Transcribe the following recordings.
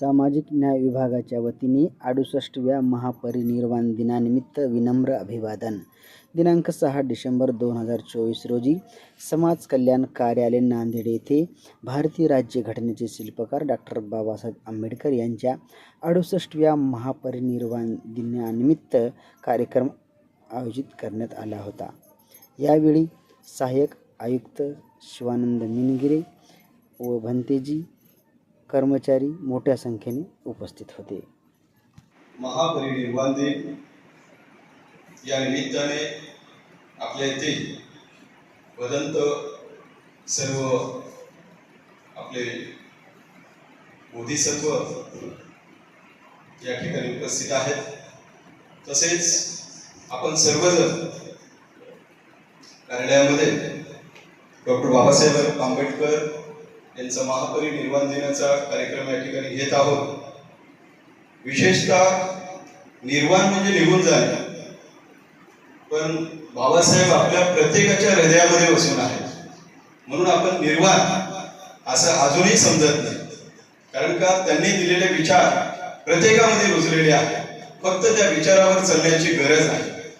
सामाजिक न्याय विभागाच्या वतीने अडुसष्टव्या महापरिनिर्वाण दिनानिमित्त विनम्र अभिवादन. दिनांक सहा डिसेंबर दोन हजार चोवीस रोजी समाज कल्याण कार्यालय नांदेड येथे भारतीय राज्यघटनेचे शिल्पकार डॉक्टर बाबासाहेब आंबेडकर यांच्या अडुसष्टव्या महापरिनिर्वाण दिनानिमित्त कार्यक्रम आयोजित करण्यात आला होता. यावेळी सहाय्यक आयुक्त शिवानंद मिनगिरे व भंतेजी कर्मचारी मोठ्या संख्येने उपस्थित होते. महापरिनिर्वाण दिन या निमित्ताने आपल्या येथे वदंत सर्व आपले बोधिसत्व या ठिकाणी उपस्थित आहेत. तसेच आपण सर्वजण कार्यालयामध्ये डॉक्टर बाबासाहेब आंबेडकर यांचा महापरिनिर्वाण दिनाचा कार्यक्रम या ठिकाणी घेत आहोत. विशेषतः निर्वाण म्हणजे निघून जाणे. पण बाबासाहेब आपल्या प्रत्येकाच्या हृदयामध्ये बसून आहेत. म्हणून आपण निर्वाण असं अजूनही समजत नाही. कारण का त्यांनी दिलेले विचार प्रत्येकामध्ये रुजलेले आहेत. फक्त त्या विचारावर चालण्याची गरज आहे.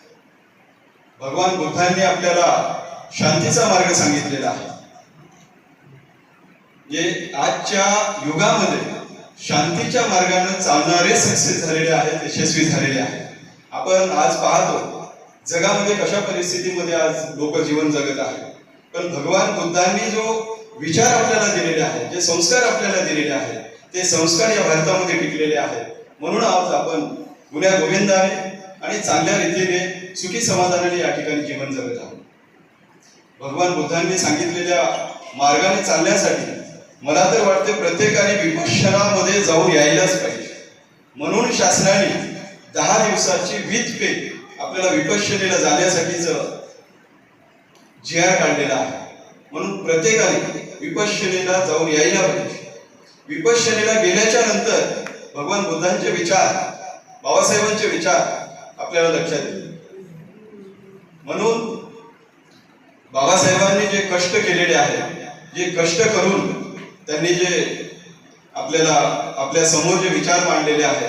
भगवान बुद्धांनी आपल्याला शांतीचा मार्ग सांगितलेला आहे. जे आजच्या युगामध्ये शांतीच्या मार्गाने चालणारे सक्सेस झालेले आहेत यशस्वी झालेले आहेत. आपण आज पाहतो जगामध्ये कशा परिस्थितीमध्ये आज लोक जीवन जगत आहेत. पण भगवान बुद्धांनी जो विचार आपल्याला दिलेले आहेत जे संस्कार आपल्याला दिलेले आहेत ते संस्कार या भारतामध्ये टिकलेले आहेत. म्हणून आज आपण गुन्ह्या गोविंदाने आणि चांगल्या रीतीने सुखी समाधानाने या ठिकाणी जीवन जगत आहोत. भगवान बुद्धांनी सांगितलेल्या मार्गाने चालण्यासाठी मला तर वाटते प्रत्येकाने विपश्यनामध्ये जाऊन यायलाच पाहिजे. म्हणून शासनाने दहा दिवसाची वीज पे आपल्याला विपश्यनेला जाण्यासाठीच जी आर काढलेला आहे. म्हणून प्रत्येकाने विपश्यनेला जाऊन यायला पाहिजे. विपश्यनेला गेल्याच्यानंतर भगवान बुद्धांचे विचार बाबासाहेबांचे विचार आपल्याला लक्षात येईल म्हणून बाबासाहेबांनी जे कष्ट केलेले आहेत जे कष्ट करून त्यांनी जे आपल्याला आपल्यासमोर जे विचार मांडलेले आहेत